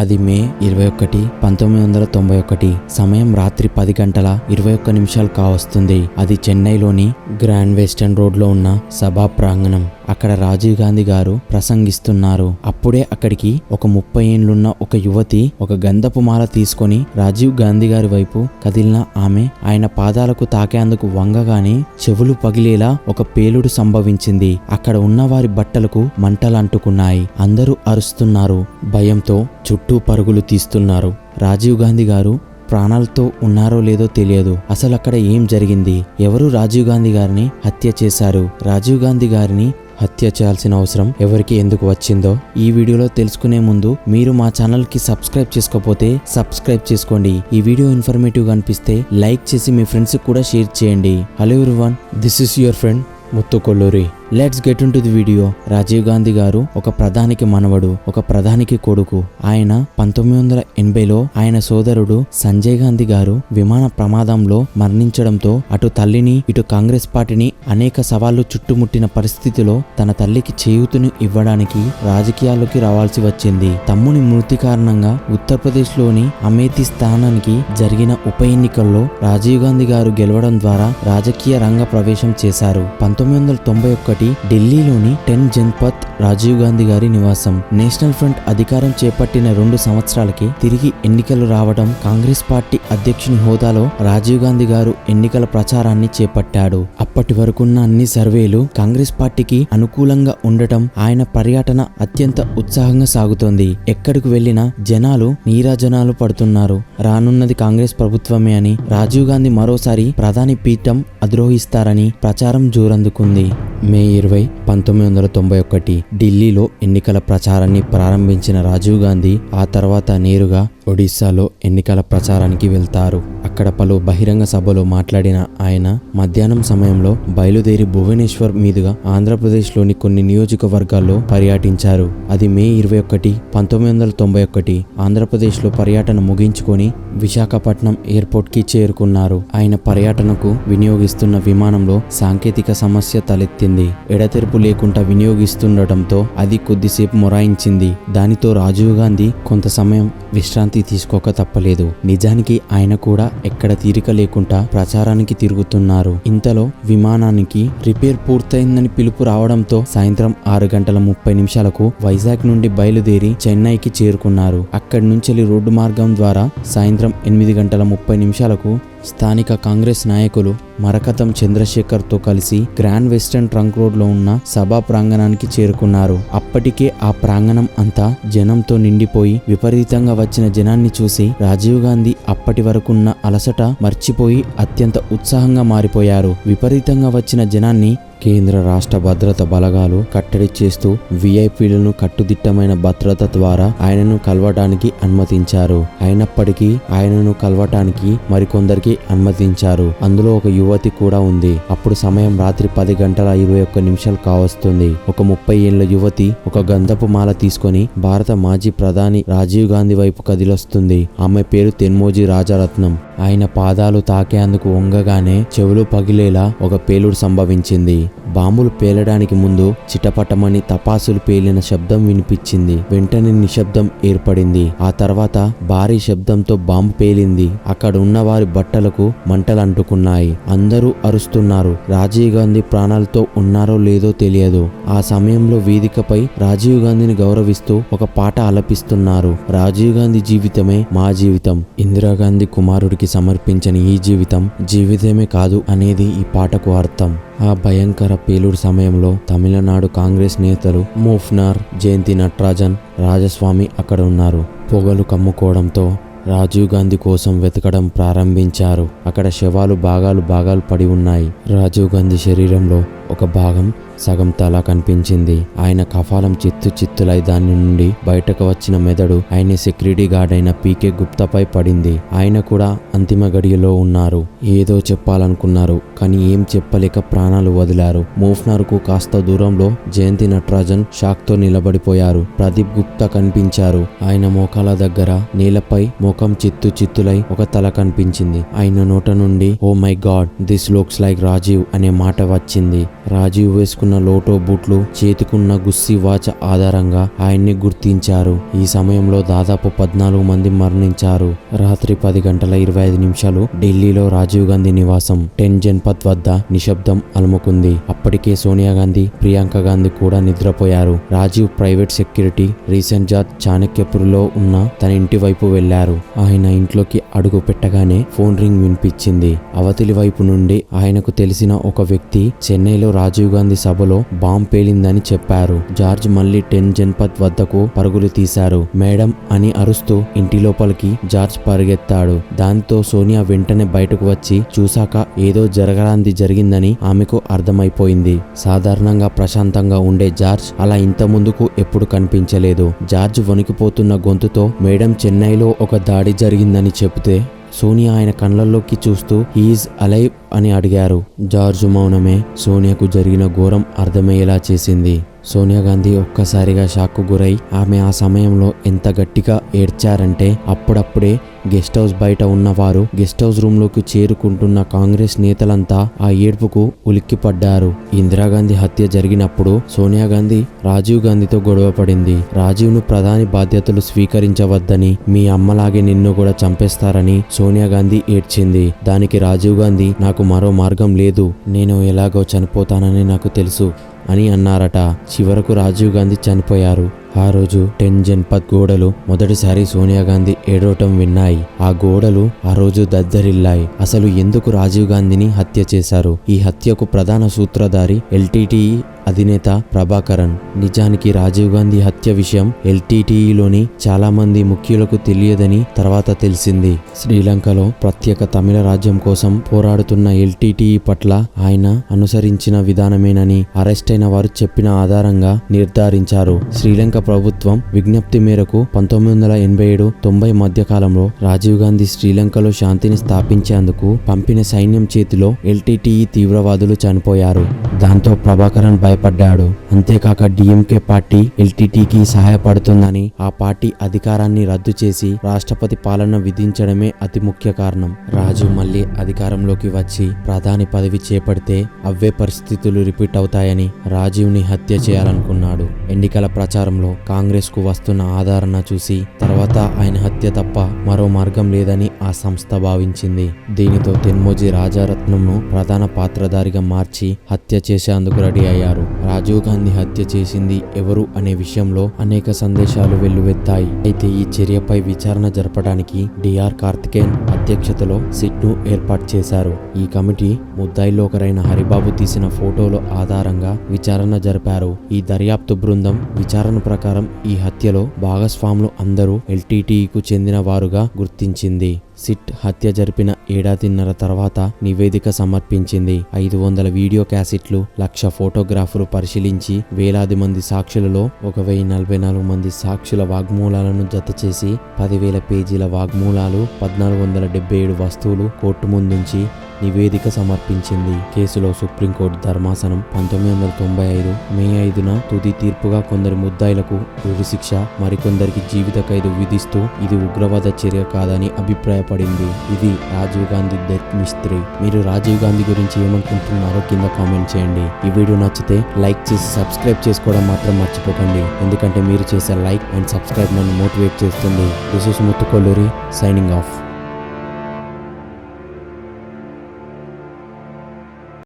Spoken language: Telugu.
అది మే ఇరవై ఒకటి పంతొమ్మిది వందల తొంభై ఒకటి. సమయం రాత్రి పది గంటల ఇరవై ఒక్క నిమిషాలు కావస్తుంది. అది చెన్నైలోని గ్రాండ్ వెస్టర్న్ రోడ్లో ఉన్న సభా ప్రాంగణం. అక్కడ రాజీవ్ గాంధీ గారు ప్రసంగిస్తున్నారు. అప్పుడే అక్కడికి ఒక ముప్పై ఏండ్లున్న ఒక యువతి ఒక గంధపు మాల తీసుకొని రాజీవ్ గాంధీ గారి వైపు కదిలిన ఆమె ఆయన పాదాలకు తాకేందుకు వంగగానే చెవులు పగిలేలా ఒక పేలుడు సంభవించింది. అక్కడ ఉన్న వారి బట్టలకు మంటలు అంటుకున్నాయి అందరూ అరుస్తున్నారు. భయంతో చుట్టూ పరుగులు తీస్తున్నారు. రాజీవ్ గాంధీ గారు ప్రాణాలతో ఉన్నారో లేదో తెలియదు. అసలు అక్కడ ఏం జరిగింది? ఎవరు రాజీవ్ గాంధీ గారిని హత్య చేశారు? రాజీవ్ గాంధీ గారిని హత్య చేయాల్సిన అవసరం ఎవరికి ఎందుకు వచ్చిందో ఈ వీడియోలో తెలుసుకునే ముందు మీరు మా ఛానల్కి సబ్స్క్రైబ్ చేసుకోకపోతే సబ్స్క్రైబ్ చేసుకోండి. ఈ వీడియో ఇన్ఫర్మేటివ్గా అనిపిస్తే లైక్ చేసి మీ ఫ్రెండ్స్ కూడా షేర్ చేయండి. Hello everyone this is your friend Muthukolluri let's get in to the video Rajiv Gandhi గారు ఒక ప్రధానికి మనవడు ఒక ప్రధానికి కొడుకు. ఆయన పంతొమ్మిది వందల ఎనభైలో ఆయన సోదరుడు సంజయ్ గాంధీ గారు విమాన ప్రమాదంలో మరణించడంతో అటు తల్లిని ఇటు కాంగ్రెస్ పార్టీని అనేక సవాళ్ళు చుట్టుముట్టిన పరిస్థితిలో తన తల్లికి చేయూతును ఇవ్వడానికి రాజకీయాల్లోకి రావాల్సి వచ్చింది. తమ్ముని మృతి కారణంగా ఉత్తరప్రదేశ్లోని అమేథీ స్థానానికి జరిగిన ఉప ఎన్నికల్లో రాజీవ్ గాంధీ గారు గెలవడం ద్వారా రాజకీయ రంగ ప్రవేశం చేశారు. పంతొమ్మిది వందల తొంభై ఒకటి ఢిల్లీలోని టెన్ జన్పత్ రాజీవ్ గాంధీ గారి నివాసం. నేషనల్ ఫ్రంట్ అధికారం చేపట్టిన రెండు సంవత్సరాలకి తిరిగి ఎన్నికలు రావడం కాంగ్రెస్ పార్టీ అధ్యక్షుని హోదాలో రాజీవ్ గాంధీ గారు ఎన్నికల ప్రచారాన్ని చేపట్టాడు. అప్పటి వరకున్న అన్ని సర్వేలు కాంగ్రెస్ పార్టీకి అనుకూలంగా ఉండటం ఆయన పర్యటన అత్యంత ఉత్సాహంగా సాగుతోంది. ఎక్కడికి వెళ్ళినా జనాలు నీరాజనాలు పడుతున్నారు. రానున్నది కాంగ్రెస్ ప్రభుత్వమే అని రాజీవ్ గాంధీ మరోసారి ప్రధాని పీఠం అధిరోహిస్తారని ప్రచారం జోరందుకుంది. మే ఇరవై పంతొమ్మిది వందల తొంభై ఒకటి ఢిల్లీలో ఎన్నికల ప్రచారాన్ని ప్రారంభించిన రాజీవ్ గాంధీ ఆ తర్వాత నేరుగా ఒడిశాలో ఎన్నికల ప్రచారానికి వెళ్తారు. అక్కడ పలు బహిరంగ సభలో మాట్లాడిన ఆయన మధ్యాహ్నం సమయంలో బయలుదేరి భువనేశ్వర్ మీదుగా ఆంధ్రప్రదేశ్లోని కొన్ని నియోజకవర్గాల్లో పర్యటించారు. అది మే ఇరవై ఒకటి పంతొమ్మిది వందల తొంభై ఒకటి ఆంధ్రప్రదేశ్లో పర్యటన ముగించుకొని విశాఖపట్నం ఎయిర్పోర్ట్కి చేరుకున్నారు. ఆయన పర్యటనకు వినియోగిస్తున్న విమానంలో సాంకేతిక సమస్య తలెత్తింది. ఎడతెరుపు లేకుండా వినియోగిస్తుండటంతో అది కొద్దిసేపు మొరాయించింది. దానితో రాజీవ్ గాంధీ కొంత సమయం విశ్రాంతి తీసుకోక తప్పలేదు. నిజానికి ఆయన కూడా ఎక్కడ తీరిక లేకుండా ప్రచారానికి తిరుగుతున్నారు. ఇంతలో విమానానికి రిపేర్ పూర్తయిందని పిలుపు రావడంతో సాయంత్రం ఆరు గంటల ముప్పై నిమిషాలకు వైజాగ్ నుండి బయలుదేరి చెన్నైకి చేరుకున్నారు. అక్కడి నుంచి రోడ్డు మార్గం ద్వారా సాయంత్రం ఎనిమిది గంటల ముప్పై నిమిషాలకు స్థానిక కాంగ్రెస్ నాయకులు మరకతం చంద్రశేఖర్తో కలిసి గ్రాండ్ వెస్టర్న్ ట్రంక్ రోడ్లో ఉన్న సభా ప్రాంగణానికి చేరుకున్నారు. అప్పటికే ఆ ప్రాంగణం అంతా జనంతో నిండిపోయి విపరీతంగా వచ్చిన జనాన్ని చూసి రాజీవ్ గాంధీ అప్పటి వరకున్న అలసట మర్చిపోయి అత్యంత ఉత్సాహంగా మారిపోయారు. విపరీతంగా వచ్చిన జనాన్ని కేంద్ర రాష్ట్ర భద్రత బలగాలు కట్టడి చేస్తూ విఐపీలను కట్టుదిట్టమైన భద్రత ద్వారా ఆయనను కలవటానికి అనుమతించారు. అయినప్పటికీ ఆయనను కలవటానికి మరికొందరికి అనుమతించారు. అందులో ఒక యువ యువతి కూడా ఉంది. అప్పుడు సమయం రాత్రి పది గంటల ఇరవై ఒక్క నిమిషాలు కావస్తుంది. ఒక ముప్పై ఏళ్ళ యువతి ఒక గంధపు మాల తీసుకొని భారత మాజీ ప్రధాని రాజీవ్ గాంధీ వైపు కదిలొస్తుంది. ఆమె పేరు తెన్మోజీ రాజారత్నం. ఆయన పాదాలు తాకేందుకు వంగగానే చెవులు పగిలేలా ఒక పేలుడు సంభవించింది. బాంబులు పేలడానికి ముందు చిటపటమని తపాసులు పేలిన శబ్దం వినిపించింది. వెంటనే నిశ్శబ్దం ఏర్పడింది. ఆ తర్వాత భారీ శబ్దంతో బాంబు పేలింది. అక్కడ ఉన్న వారి బట్టలకు మంటలు అంటుకున్నాయి. అందరూ అరుస్తున్నారు. రాజీవ్ గాంధీ ప్రాణాలతో ఉన్నారో లేదో తెలియదు. ఆ సమయంలో వేదికపై రాజీవ్ గాంధీని గౌరవిస్తూ ఒక పాట ఆలపిస్తున్నారు. రాజీవ్ గాంధీ జీవితమే మా జీవితం. ఇందిరాగాంధీ కుమారుడికి సమర్పించిన ఈ జీవితం జీవితమే కాదు అనేది ఈ పాటకు అర్థం. ఆ భయంకర పేలుడు సమయంలో తమిళనాడు కాంగ్రెస్ నేతలు మూఫ్నార్ జయంతి నట్రాజన్ రాజస్వామి అక్కడ ఉన్నారు. పొగలు కమ్ముకోవడంతో రాజీవ్ గాంధీ కోసం వెతకడం ప్రారంభించారు. అక్కడ శవాలు భాగాలు భాగాలు పడి ఉన్నాయి. రాజీవ్ గాంధీ శరీరంలో ఒక భాగం సగం తల కనిపించింది. ఆయన కఫాలం చిత్తు చిత్తులై దాని నుండి బయటకు వచ్చిన మెదడు ఆయన సెక్యూరిటీ గార్డ్ అయిన పీకే గుప్తాపై పడింది. ఆయన కూడా అంతిమ గడియలో ఉన్నారు. ఏదో చెప్పాలనుకున్నారు కానీ ఏం చెప్పలేక ప్రాణాలు వదిలారు. మూఫ్నర్కు కాస్త దూరంలో జయంతి నటరాజన్ షాక్తో నిలబడిపోయారు. ప్రదీప్ గుప్తా కనిపించారు. ఆయన మోకాల దగ్గర నేలపై ముఖం చిత్తు చిత్తులై ఒక తల కనిపించింది. ఆయన నోట నుండి ఓ my god this looks like Rajiv అనే మాట వచ్చింది. రాజీవ్ వేసుకున్న లోటో బూట్లు చేతికున్న గుస్సి వాచ్ ఆధారంగా ఆయన్ని గుర్తించారు. ఈ సమయంలో దాదాపు పద్నాలుగు మంది మరణించారు. రాత్రి పది గంటల ఇరవై ఐదు నిమిషాలు ఢిల్లీలో రాజీవ్ గాంధీ నివాసం టెన్ జన్పథ్ వద్ద నిశ్శబ్దం అలుముకుంది. అప్పటికే సోనియా గాంధీ ప్రియాంక గాంధీ కూడా నిద్రపోయారు. రాజీవ్ ప్రైవేట్ సెక్యూరిటీ రీసెంట్ జాత్ చాణక్యపురిలో ఉన్న తన ఇంటి వైపు వెళ్ళారు. ఆయన ఇంట్లోకి అడుగు పెట్టగానే ఫోన్ రింగ్ వినిపించింది. అవతలి వైపు నుండి ఆయనకు తెలిసిన ఒక వ్యక్తి చెన్నైలో రాజీవ్ గాంధీ సభలో బాంబ్ పేలిందని చెప్పారు. జార్జ్ మళ్ళీ టెన్ జన్పథ్ వద్దకు పరుగులు తీశారు. మేడం అని అరుస్తూ ఇంటి లోపలికి జార్జ్ పరిగెత్తాడు. దాంతో సోనియా వెంటనే బయటకు వచ్చి చూశాక ఏదో జరగరాంది జరిగిందని ఆమెకు అర్థమైపోయింది. సాధారణంగా ప్రశాంతంగా ఉండే జార్జ్ అలా ఇంత ముందుకు ఎప్పుడు కనిపించలేదు. జార్జ్ వణికిపోతున్న గొంతుతో మేడం చెన్నైలో ఒక దాడి జరిగిందని చెబితే సోనియా ఆయన కళ్ళల్లోకి చూస్తూ ఈజ్ అలైవ్ అని అడిగారు. జార్జ్ మౌనమే సోనియాకు జరిగిన ఘోరం అర్థమయ్యేలా చేసింది. సోనియా గాంధీ ఒక్కసారిగా షాక్కు గురై ఆమె ఆ సమయంలో ఎంత గట్టిగా ఏడ్చారంటే అప్పుడప్పుడే గెస్ట్ హౌస్ బయట ఉన్నవారు గెస్ట్ హౌస్ రూమ్లోకి చేరుకుంటున్న కాంగ్రెస్ నేతలంతా ఆ ఏడ్పుకు ఉలిక్కిపడ్డారు. ఇందిరాగాంధీ హత్య జరిగినప్పుడు సోనియా గాంధీ రాజీవ్ గాంధీతో గొడవ పడింది. రాజీవ్ను ప్రధాని బాధ్యతలు స్వీకరించవద్దని మీ అమ్మలాగే నిన్ను కూడా చంపేస్తారని సోనియా గాంధీ ఏడ్చింది. దానికి రాజీవ్ గాంధీ నాకు మరో మార్గం లేదు. నేను ఎలాగో చనిపోతానని నాకు తెలుసు అని అన్నారట. చివరకు రాజీవ్ గాంధీ చనిపోయారు. ఆ రోజు టెన్ జన్పథ్ గోడలు మొదటిసారి సోనియా గాంధీ ఏడవటం విన్నాయి. ఆ గోడలు ఆ రోజు దద్దరిల్లాయి. అసలు ఎందుకు రాజీవ్ గాంధీని హత్య చేశారు? ఈ హత్యకు ప్రధాన సూత్రధారి ఎల్టీటీఈ అధినేత ప్రభాకరన్. నిజానికి రాజీవ్ గాంధీ హత్య విషయం ఎల్టీటీఈలోని చాలా మంది ముఖ్యులకు తెలియదని తర్వాత తెలిసింది. శ్రీలంకలో ప్రత్యేక తమిళ రాజ్యం కోసం పోరాడుతున్న ఎల్టీటీఈ పట్ల ఆయన అనుసరించిన విధానమేనని అరెస్ట్ అయిన వారు చెప్పిన ఆధారంగా నిర్ధారించారు. శ్రీలంక ప్రభుత్వం విజ్ఞప్తి మేరకు పంతొమ్మిది వందల ఎనభై ఏడు తొంభై మధ్యకాలంలో రాజీవ్ గాంధీ శ్రీలంకలో శాంతిని స్థాపించేందుకు పంపిన సైన్యం చేతిలో ఎల్టీటీఈ తీవ్రవాదులు చనిపోయారు. దాంతో ప్రభాకరన్ భయపడ్డాడు అంతేకాక డిఎంకే పార్టీ ఎల్టీటీకి సహాయపడుతుందని ఆ పార్టీ అధికారాన్ని రద్దు చేసి రాష్ట్రపతి పాలన విధించడమే అతి ముఖ్య కారణం. రాజు మళ్ళీ అధికారంలోకి వచ్చి ప్రధాని పదవి చేపడితే అవే పరిస్థితులు రిపీట్ అవుతాయని రాజీవ్ని హత్య చేయాలనుకున్నాడు. ఎన్నికల ప్రచారంలో కాంగ్రెస్కు వస్తున్న ఆదరణ చూసి తర్వాత ఆయన హత్య తప్ప మరో మార్గం లేదని ఆ సంస్థ భావించింది. దీనితో తెన్మోజీ రాజారత్నంను ప్రధాన పాత్రధారిగా మార్చి హత్య చేసేందుకు రెడీ అయ్యారు. రాజీవ్ గాంధీ హత్య చేసింది ఎవరు అనే విషయంలో అనేక సందేశాలు వెల్లువెత్తాయి. అయితే ఈ చర్యపై విచారణ జరపడానికి డిఆర్ కార్తికేయన్ అధ్యక్షతలో సిట్ను ఏర్పాటు చేశారు. ఈ కమిటీ ముద్దాయిలో ఒకరైన హరిబాబు తీసిన ఫోటోల ఆధారంగా విచారణ జరిపారు. ఈ దర్యాప్తు బృందం విచారణ ప్రకారం ఈ హత్యలో భాగస్వాములు అందరూ ఎల్టీటీకు చెందిన వారుగా గుర్తించింది. సిట్ హత్య జరిపిన ఏడాదిన్నర తర్వాత నివేదిక సమర్పించింది. ఐదు వందల వీడియో క్యాసెట్లు లక్ష ఫోటోగ్రాఫ్ ఫోటోగ్రాఫ్లు పరిశీలించి వేలాది మంది సాక్షులలో ఒక వెయ్యి నలభై నాలుగు మంది సాక్షుల వాగ్మూలాలను జత చేసి పదివేల పేజీల వాగ్మూలాలు పద్నాలుగు వందల డెబ్బై ఏడు వస్తువులు కోర్టు ముందుంచి నివేదిక సమర్పించింది కేసులో సుప్రీంకోర్టు ధర్మాసనం పంతొమ్మిది వందల తొంభై ఐదు మే ఐదున తుది తీర్పుగా కొందరి ముద్దాయిలకు ఉరిశిక్ష మరికొందరికి జీవిత ఖైదు విధిస్తూ ఇది ఉగ్రవాద చర్య కాదని అభిప్రాయపడింది. ఇది రాజీవ్ గాంధీ డెత్ మిస్త్రీ మీరు రాజీవ్ గాంధీ గురించి ఏమనుకుంటున్నారో కింద కామెంట్ చేయండి. ఈ వీడియో నచ్చితే లైక్ చేసి సబ్స్క్రైబ్ చేసుకోవడం మాత్రం మర్చిపోకండి. ఎందుకంటే మీరు చేసే లైక్ అండ్ సబ్స్క్రైబ్ నన్ను మోటివేట్ చేస్తుంది. This is Muthukolluri signing off.